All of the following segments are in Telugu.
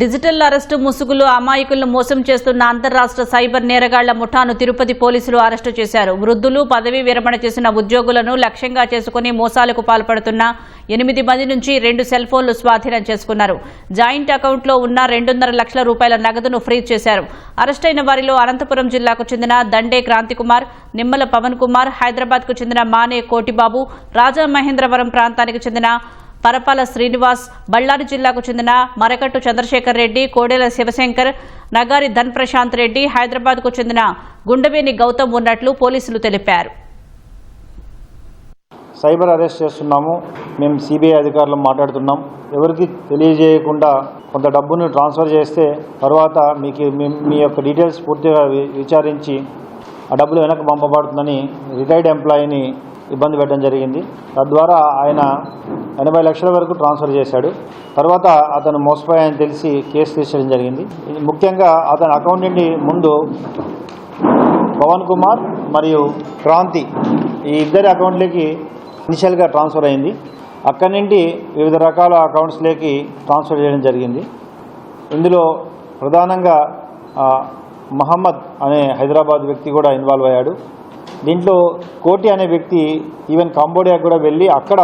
డిజిటల్ అరెస్టు ముసుగులు అమాయకులను మోసం చేస్తున్న అంతర్రాష్ట్ర సైబర్ నేరగాళ్ళ ముఠాను తిరుపతి పోలీసులు అరెస్టు చేశారు. వృద్ధులు పదవీ విరమణ చేసిన ఉద్యోగులను లక్ష్యంగా చేసుకుని మోసాలకు పాల్పడుతున్న ఎనిమిది మంది నుంచి రెండు సెల్ ఫోన్లు స్వాధీనం చేసుకున్నారు. జాయింట్ అకౌంట్లో ఉన్న రెండున్నర లక్షల రూపాయల నగదును ఫ్రీజ్ చేశారు. అరెస్టైన వారిలో అనంతపురం జిల్లాకు చెందిన దండే క్రాంతికుమార్ నిమ్మల పవన్ కుమార్ హైదరాబాద్కు చెందిన మానే కోటిబాబు రాజమహేంద్రవరం ప్రాంతానికి చెందిన పరపాల శ్రీనివాస్ బళ్ళారి జిల్లాకు చెందిన మరకట్టు చంద్రశేఖర్ రెడ్డి కోడెల శివశంకర్ నగారి ధన్ ప్రశాంత్ రెడ్డి హైదరాబాద్కు చెందిన గుండవేని గౌతమ్ ఉన్నట్లు పోలీసులు తెలిపారు. సైబర్ అరెస్ట్ చేస్తున్నాము. మేము సిబిఐ అధికారులు మాట్లాడుతున్నాం. ఎవరికి తెలియజేయకుండా కొంత డబ్బును ట్రాన్స్ఫర్ చేస్తే తర్వాత మీకు మీ- మీ యొక్క డీటెయిల్స్ పూర్తిగా విచారించి ఆ డబ్బులు వెనక్కి పంపబడుతుందని రిటైర్డ్ ఎంప్లాయీని ఇబ్బంది పెట్టడం జరిగింది. తద్వారా ఆయన ఎనభై లక్షల వరకు ట్రాన్స్ఫర్ చేశాడు. తర్వాత అతను మోసపోయాయని తెలిసి కేసు తీసుకోవడం జరిగింది. ముఖ్యంగా అతని అకౌంట్ ముందు పవన్ కుమార్ మరియు క్రాంతి ఈ ఇద్దరి అకౌంట్లకి ఇనిషియల్గా ట్రాన్స్ఫర్ అయింది. అక్కడి నుండి వివిధ రకాల అకౌంట్స్లోకి ట్రాన్స్ఫర్ చేయడం జరిగింది. ఇందులో ప్రధానంగా మహమ్మద్ అనే హైదరాబాద్ వ్యక్తి కూడా ఇన్వాల్వ్ అయ్యాడు. దీంట్లో కోటి అనే వ్యక్తి ఈవెన్ కాంబోడియా కూడా వెళ్ళి అక్కడ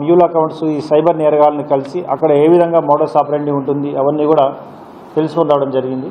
మ్యూల్ అకౌంట్స్ ఈ సైబర్ నేరగాళ్ళని కలిసి అక్కడ ఏ విధంగా మోడల్స్ ఆపరేండి ఉంటుంది అవన్నీ కూడా తెలుసుకొని రావడం జరిగింది.